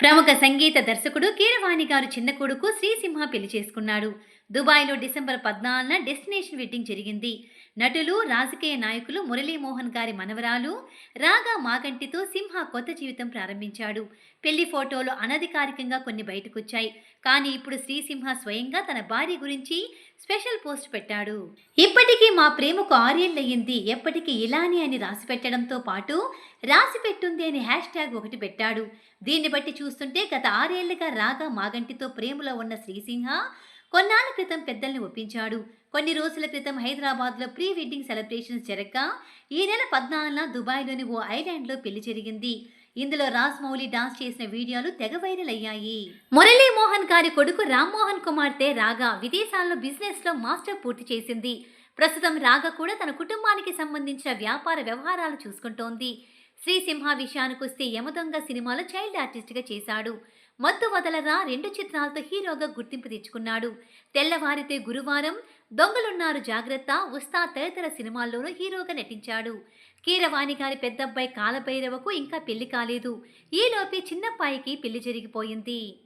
ప్రముఖ సంగీత దర్శకుడు కీరవాణి గారు చిన్న కొడుకు శ్రీసింహ పెళ్ళి చేసుకున్నాడు. దుబాయ్లో డిసెంబర్ పద్నాలుగున డెస్టినేషన్ వెడ్డింగ్ జరిగింది. నటులు రాజకీయ నాయకులు మురళీమోహన్ గారి మనవరాలు రాగా మాగంటితో సింహ కొత్త జీవితం ప్రారంభించాడు. పెళ్ళి ఫోటోలు అనధికారికంగా కొన్ని బయటకొచ్చాయి. కానీ ఇప్పుడు శ్రీసింహ స్వయంగా తన భార్య గురించి స్పెషల్ పోస్ట్ పెట్టాడు. ఇప్పటికీ మా ప్రేమకు ఆరేళ్ళయ్యింది. ఎప్పటికీ ఇలానే అని రాసి పెట్టడంతో పాటు రాసి పెట్టుంది అని హ్యాష్ ట్యాగ్ ఒకటి పెట్టాడు. దీన్ని బట్టి చూస్తుంటే గత ఆరేళ్ళుగా రాగా మాగంటితో ప్రేమలో ఉన్న శ్రీసింహ కొన్నాళ్ళ క్రితం పెద్దల్ని ఒప్పించాడు. కొన్ని రోజుల క్రితం హైదరాబాద్లో ప్రీ వెడ్డింగ్ సెలబ్రేషన్స్ జరగ్గా ఈ నెల పద్నాలుగున దుబాయ్లోని ఓ ఐలాండ్లో పెళ్ళి జరిగింది. ఇందులో రాజ్మౌళి డాన్స్ చేసిన వీడియోలు తెగ వైరల్ అయ్యాయి. మురళీమోహన్ గారి కొడుకు రామ్మోహన్ కుమార్తె రాగా విదేశాల్లో బిజినెస్లో మాస్టర్ పూర్తి చేసింది. ప్రస్తుతం రాగా కూడా తన కుటుంబానికి సంబంధించిన వ్యాపార వ్యవహారాలు చూసుకుంటోంది. శ్రీసింహ విషయానికొస్తే యమదొంగ సినిమాలో చైల్డ్ ఆర్టిస్ట్గా చేశాడు. మత్తు వదలరా రెండు చిత్రాలతో హీరోగా గుర్తింపు తెచ్చుకున్నాడు. తెల్లవారితే గురువారం దొంగలున్నారు జాగ్రత్త ఉస్తా తదితర సినిమాల్లోనూ హీరోగా నటించాడు. కీరవాణి గారి పెద్దబ్బాయి కాలభైరవకు ఇంకా పెళ్ళి కాలేదు. ఈలోపే చిన్నప్పాయికి పెళ్ళి జరిగిపోయింది.